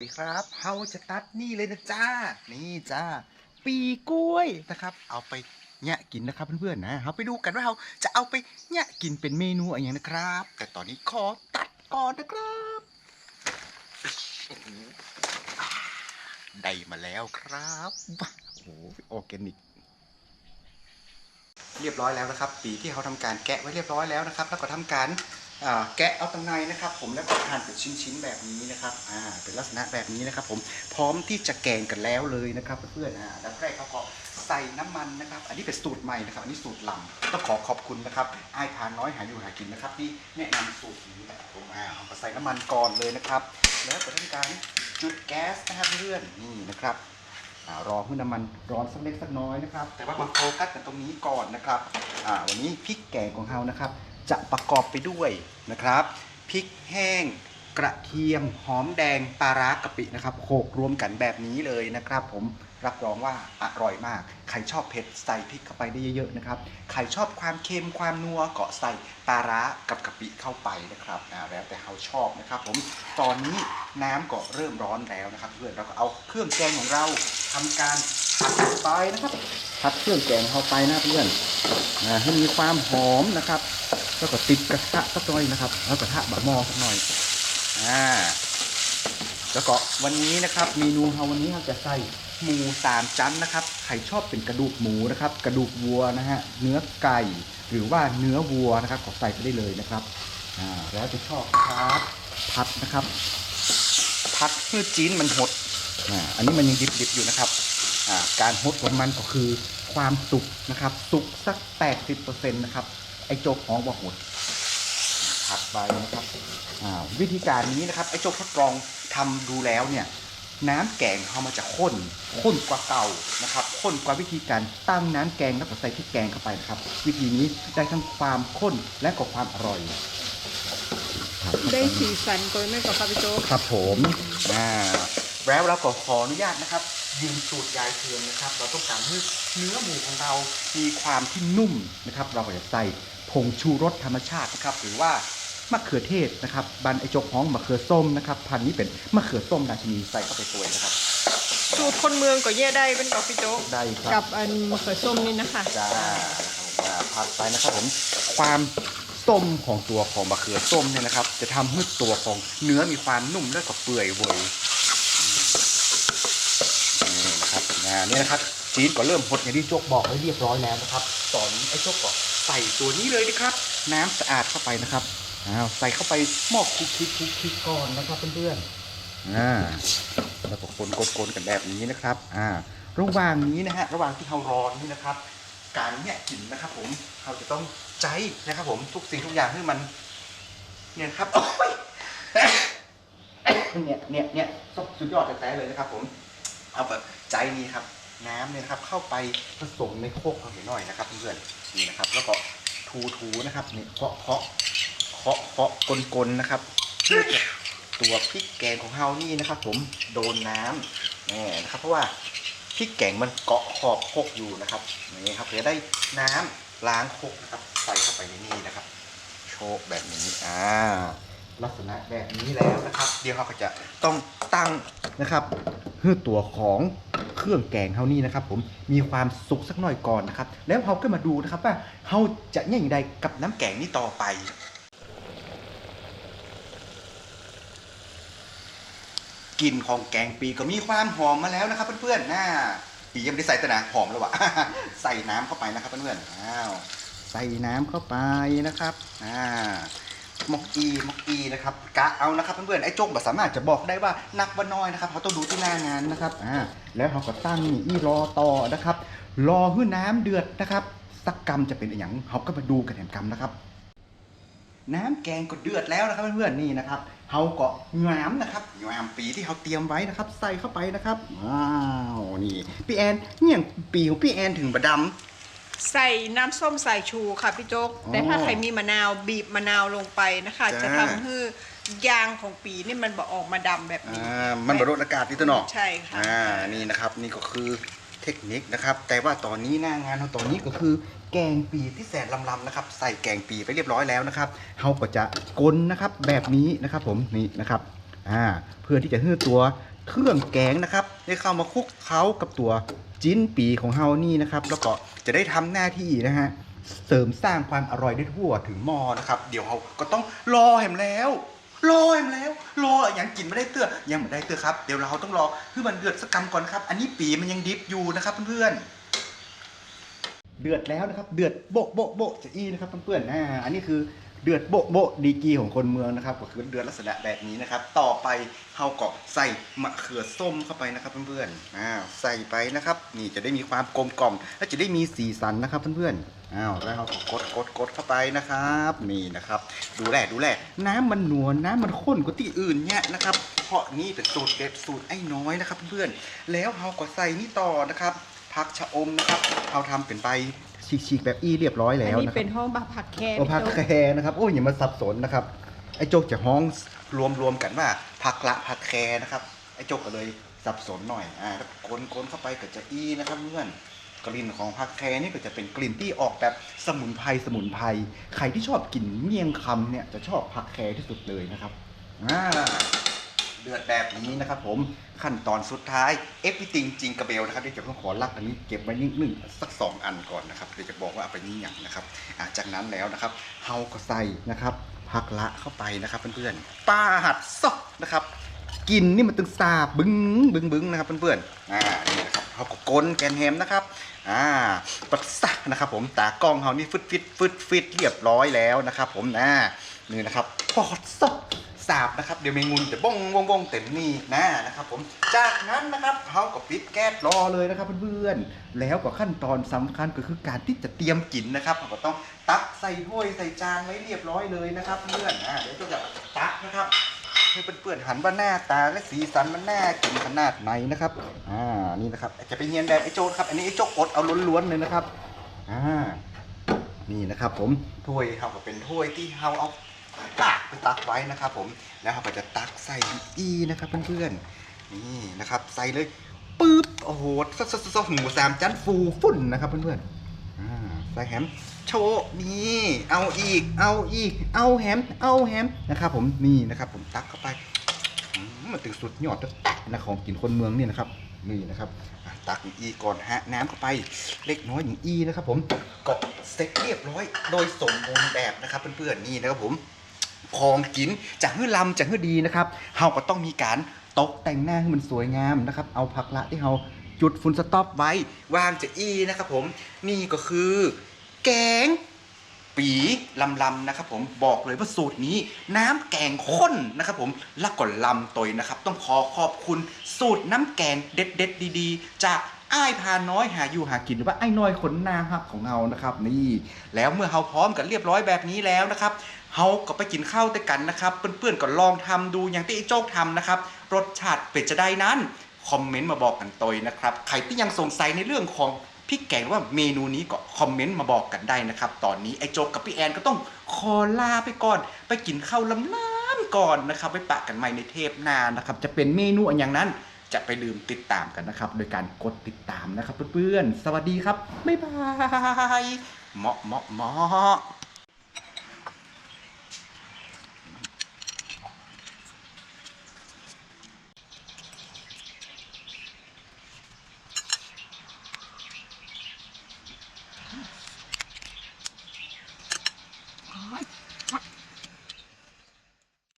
สวัสดีครับเฮาจะตัดนี่เลยนะจ้า นี่จ้า ปีกล้วยนะครับ เอาไปแยะกินนะครับเพื่อนๆนะเราไปดูกันว่าเราจะเอาไปแยะกินเป็นเมนูอะไรอย่างนะครับ แต่ตอนนี้ขอตัดก่อนนะครับได้มาแล้วครับโอ้โหออแกนิก เรียบร้อยแล้วนะครับ ปีที่เขาทำการแกะไว้เรียบร้อยแล้วนะครับ แล้วก็ทำการ แกะเอาตังในนะครับ ผมแล้วก็หั่นเป็นชิ้นๆแบบนี้นะครับอ่าเป็นลักษณะแบบนี้นะครับ ผมพร้อมที่จะแกงกันแล้วเลยนะครับเพื่อนๆอ่าดับแรกเขาก็ใส่น้ำมันนะครับ อันนี้เป็นสูตรใหม่นะครับ อันนี้สูตรลำต้องขอขอบคุณนะครับไอ้ายทานน้อยหาอยู่หากินนะครับ ที่แนะนำสูตรนี้นะครับผมอ่าเอาใส่น้ำมันก่อนเลยนะครับ แล้วก็ทำการจุดแก๊สนะครับเพื่อนนี่นะครับอ่ารอให้น้ำมันร้อนสักเล็กสักน้อยนะครับ แต่ว่ามาโฟกัสกันตรงนี้ก่อนนะครับอ่าวันนี้พริกแกงของเรานะครับ จะประกอบไปด้วยนะครับพริกแห้งกระเทียมหอมแดงปลาร้ากะปินะครับโขลกรวมกันแบบนี้เลยนะครับ ผมรับรองว่าอร่อยมาก ใครชอบเผ็ดใส่พริกเข้าไปได้เยอะๆนะครับใครชอบความเค็มความนัวก็ใส่ปลาร้ากับกะปิเข้าไปนะครับแล้วแต่เขาชอบนะครับ ผมตอนนี้น้ำก็เริ่มร้อนแล้วนะครับ เพื่อนเราก็เอาเครื่องแกงของเราทำการผัดไปนะครับผัดเครื่องแกงเข้าไปนะเพื่อนให้มีความหอมนะครับ แล้วก็ติดกระทะสักหน่อยนะครับ แล้วกระทะบะหม้อสักหน่อยอ่าแล้วก็วันนี้นะครับ เมนูเราวันนี้เราจะใส่หมูสามชั้นนะครับใครชอบเป็นกระดูกหมูนะครับ กระดูกวัวนะฮะเนื้อไก่หรือว่าเนื้อวัวนะครับก็ใส่ไปได้เลยนะครับอ่าแล้วจะชอบครับผัดนะครับผัดเพื่อจีนมันหดอ่าอันนี้มันยังดิบๆอยู่นะครับอ่าการหดของมันก็คือความสุกนะครับสุกสัก 80%นะครับ ไอ้โจกของว่าหดผัดไปนะครับอ่าวิธีการนี้นะครับไอ้โจกทดลองทำดูแล้วเนี่ยน้ำแกงเขามันจะข้นข้นกว่าเก่านะครับข้นกว่าวิธีการตั้งน้ำแกงแล้วก็ใส่พริกแกงเข้าไปนะครับ วิธีนี้ได้ทั้งความข้นและก็ความอร่อยครับได้สีสันก็ไม่กับครับพี่โจ๊กครับผมอ่าแล้วเราก็ขออนุญาตนะครับยืมสูตรยายเทืองนะครับ เราต้องการให้เนื้อหมูของเรามีความที่นุ่มนะครับ เราก็จะใส่ ผงชูรสธรรมชาตินะครับหรือว่ามะเขือเทศนะครับบันไอจกฮ้องมะเขือส้มนะครับพันธุ์นี้เป็นมะเขือส้มราชินีใส่เข้าไปตัวนะครับ สูตรคนเมืองก็แย่ได้เป็นกับพี่โจ๊กได้ครักับอันมะเขือส้มนี่นะคะจ้าอ่าผัดไปนะครับผมความส้มของตัวของมะเขือส้มเนี่ยนะครับ จะทำให้ตัวของเนื้อมีความนุ่มและก็เปื่อยเวยนี่นะครับ อ่านี่นะครับจีนก็เริ่มหดอย่างที่โจกบอกไว้เรียบร้อยแล้วนะครับตอนนี้ไอ้โจกก็ใส่ตัวนี้เลยนะครับ น้ำสะอาดเข้าไปนะครับอ้าวใส่เข้าไปหม้อคลุกคลิกคลุกคลิกก่อนนะครับเพื่อนๆอ่าแล้วก็คนกลๆกันแบบนี้นะครับอ่าระหว่างนี้นะฮะระหว่างที่เรารอนี่นะครับ การเนี่ยกินนะครับ ผมเราจะต้องใจนะครับ ผมทุกสิ่งทุกอย่างให้มัน เนี่ยครับโอ้ยเนี่ยเนี่ยเนี่ยสุดยอดแต่เลยนะครับ ผม เอาแบบใจนี้ครับ น้ำเนี่ยนะครับเข้าไปผสมในโคกเขาหน่อยนะครับเพื่อนๆนี่นะครับ แล้วก็ทูทูนะครับนี่เคาะเคาะเคาะเคาะกลๆนะครับเพื่อจะตัวพริกแกงของเฮานี่นะครับ ผมโดนน้ำนี่นะครับเพราะว่าพริกแกงมันเกาะขอบโคกอยู่นะครับนี่ครับเพื่อได้น้ำล้างโคกนะครับใส่เข้าไปในนี่นะครับ โชว์แบบนี้อ่า ลักษณะแบบนี้แล้วนะครับ เดี๋ยวเราก็จะต้องตั้งนะครับเพื่อตัวของเครื่องแกงเฮานี่นะครับ ผมมีความสุกสักหน่อยก่อนนะครับ แล้วเราก็มาดูนะครับว่าเฮาจะยอย่างใดกับน้ำแกงนี้ต่อไปกลิ่นของแกงปีก็มีความหอมมาแล้วนะครับ เพื่อนๆน่าปียังไม่ได้ใส่แต่นะหอมแล้ววะใส่น้ำเข้าไปนะครับเพื่อนๆอ้าวใส่น้ำเข้าไปนะครับอ่า มกอีมกอีนะครับกะเอานะครับเพื่อนๆไอ้โจ๊กบบสามารถจะบอกได้ว่านักว่าน้อยนะครับเขาต้องดูที่หน้างานนะครับอ่าแล้วเขาก็ตั้งอีรอต่อนะครับ รอให้น้ำเดือดนะครับ สักกรรมจะเป็นอย่างเขาก็มาดูกันแห่งกรรมนะครับ น้ำแกงก็เดือดแล้วนะครับเพื่อนๆนี่นะครับเขาก็งามนะครับงามปีที่เขาเตรียมไว้นะครับ ใส่เข้าไปนะครับว้าวนี่พี่แอนเนี่ยปีของพี่แอนถึงบะดำ ใส่น้ำส้มสายชูค่ะพี่โจ๊กอ๋อแต่ถ้าใครมีมะนาวบีบมะนาวลงไปนะคะ จ้า จะทำให้ยางของปีนี่มันบอกออกมาดำแบบนี้ อ่ามันบรดอากาศที่ตัวเนอกใช่ค่ะ อ่านี่นะครับนี่ก็คือเทคนิคนะครับ แต่ว่าตอนนี้หน้างานเราตอนนี้ก็คือ แกงปีที่แสนลำๆนะครับ ใส่แกงปีไปเรียบร้อยแล้วนะครับเราก็จะกลนนะครับแบบนี้นะครับ ผมนี่นะครับอ่าเพื่อที่จะให้ตัวเครื่องแกงนะครับ ได้เข้ามาคลุกเคล้ากับตัวจิ้นปีของเฮานี่นะครับ แล้วก็ จะได้ทำหน้าที่นะฮะเสริมสร้างความอร่อยได้ทั่วถึงหม้อนะครับ เดี๋ยวเราก็ต้องรอเห็มแล้ว รอเห็มแล้ว รออย่างกินไม่ได้เตื้อยังไม่ได้เตื้อครับเดี๋ยวเราต้องรอคือมันเดือดสักกำก่อนครับ อันนี้ปีมันยังดิฟอยู่นะครับเพื่อนๆเดือดแล้วนะครับ เดือดโบะโบะโบกจะอี้นะครับเพื่อนๆอ่าอันนี้คือ เดือดโบะโบะดีกีของคนเมืองนะครับ ก็คือเดือดลักษณะแบบนี้นะครับ ต่อไปเฮาก็ใส่มะเขือส้มเข้าไปนะครับเพื่อนๆอ้าวใส่ไปนะครับ นี่จะได้มีความกลมกล่อม และจะได้มีสีสันนะครับเพื่อนๆอ้าวแล้วเราก็กดกดกดเข้าไปนะครับ นี่นะครับ ดูแลดูแลน้ำมันหนวลน้ำมันข้นกว่าที่อื่นเนี่ยนะครับ เพราะนี่เป็นสูตรเด็ดสูตรไอ้น้อยนะครับเพื่อนๆแล้วเฮาก็ใส่นี่ต่อนะครับผักชะอมนะครับเราทำเป็นใบ ฉีกๆแบบอี้เรียบร้อยอันแล้วนี้นะคเป็รับนห้องบักผักแค่โอ้ผักแคร์นะครับโอ้ยอย่ามาสับสนนะครับไอ้โจกจะห้องรวมรวมๆกันว่าผักละผักแคร์นะครับไอ้โจกก็เลยสับสนหน่อยอ่าแล้วกลนๆเข้าไปก็จะอี้นะครับเพื่อนกลิ่นของผักแคร์นี่ก็จะเป็นกลิ่นที่ออกแบบสมุนไพรสมุนไพรใครที่ชอบกินเมี่ยงคำเนี่ยจะชอบผักแคร์ที่สุดเลยนะครับอ่า เดือดแบบนี้นะครับผมขั้นตอนสุดท้ายเอฟ r ิติงจริงกระเบลนะครับเดี๋ยวจะต้องขอลักอันนี้เก็บไว้นิดหนึ่งสักสองอันก่อนนะครับเดี๋ยวจะบอกว่าเอาไปนี่อย่างนะครับจากนั้นแล้วนะครับเฮาก็ใส่นะครับผักละเข้าไปนะครับเพื่อนๆปาหัดซอกนะครับกินนี่มันตึงซาบึ้งบึ้งบึ้งนะครับเพื่อนๆอ่านี่นะครับเฮาก็กลนแกนแฮมนะครับอ่าปัดซะนะครับผมตากล้องเฮานี่ฟึดฟิตฟึดฟิตเรียบร้อยแล้วนะครับผมนะนี่นะครับปอดซอก สาบนะครับเดี๋ยวเมงุนจะบ้งบ้งบ้งเต็มนี่นะนะครับ ผมจากนั้นนะครับเขาก็ปิดแก๊สรอเลยนะครับเพื่อนๆแล้วก็ขั้นตอนสำคัญก็คือการที่จะเตรียมกินนะครับเราก็ต้องตักใส่ถ้วยใส่จานไว้เรียบร้อยเลยนะครับเพื่อนอ่าเดี๋ยวจะตักนะครับให้เพื่อนๆหันว่าหน้าตาและสีสันมันน่ากินขนาดไหนนะครับอ่านี่นะครับจะไปเงียนแบบไอโจครับ อันนี้ไอโจอดเอาล้วนๆเลยนะครับอ่านี่นะครับผมถ้วยเขาก็เป็นถ้วยที่เราเอา ตักไปตักไว้นะครับผมแล้วเราก็จะตักใส่อีนะครับเพื่อนๆนี่นะครับใส่เลยปึ๊บโอ้โหซซซหมูสามชั้นฟูฝุ่นนะครับเพื่อนๆอ่าใส่แฮมโชว์นี่เอาอีก เอาอีก เอาแฮม เอาแฮมนะครับผมนี่นะครับผมตักเข้าไปอืมมันถึงสุดยอดนะของกินคนเมืองนี่นะครับนี่นะครับตักอีก่อนฮะน้ำเข้าไปเล็กน้อยอย่างอีนะครับผมก็เสร็จเรียบร้อยโดยสมบูรณ์แบบนะครับเพื่อนๆนี่นะครับผม ของกินจากฮื้อลำจากฮื้อดีนะครับเฮาก็ต้องมีการตกแต่งหน้าให้มันสวยงามนะครับ เอาผักละที่เฮาจุดฝุ่นสต็อปไว้วางจะอีนะครับผมนี่ก็คือ แกงปีลำลำนะครับผมบอกเลยว่าสูตรนี้น้ำแกงข้นนะครับผมและก็ลำตอยนะครับ ต้องขอขอบคุณสูตรน้ำแกงเด็ดๆดี ๆ จาก อ้ายพาน้อยหาอยู่หากินหรือว่าไอ้น้อยขนนาฮักของเรานะครับ นี่แล้วเมื่อเฮาพร้อมกันเรียบร้อยแบบนี้แล้วนะครับเฮาก็ไปกินข้าวด้วยกันนะครับ เพื่อนๆก็ลองทำดูอย่างที่ไอ้โจ๊กทำนะครับ รสชาติเป็นจะได้นั้นคอมเมนต์มาบอกกันตอยนะครับ ใครที่ยังสงสัยในเรื่องของพี่แกงว่าเมนูนี้ก็คอมเมนต์มาบอกกันได้นะครับ ตอนนี้ไอ้โจกกับพี่แอนก็ต้องขอลาไปก่อน ไปกินข้าวลำน้ำก่อนนะครับ ไปปะกันใหม่ในเทปหน้านะครับ จะเป็นเมนูอันอย่างนั้น จะไปลืมติดตามกันนะครับ โดยการกดติดตามนะครับเพื่อนๆ สวัสดีครับ บ๊ายบายเหมาะเหมาะเหมาะ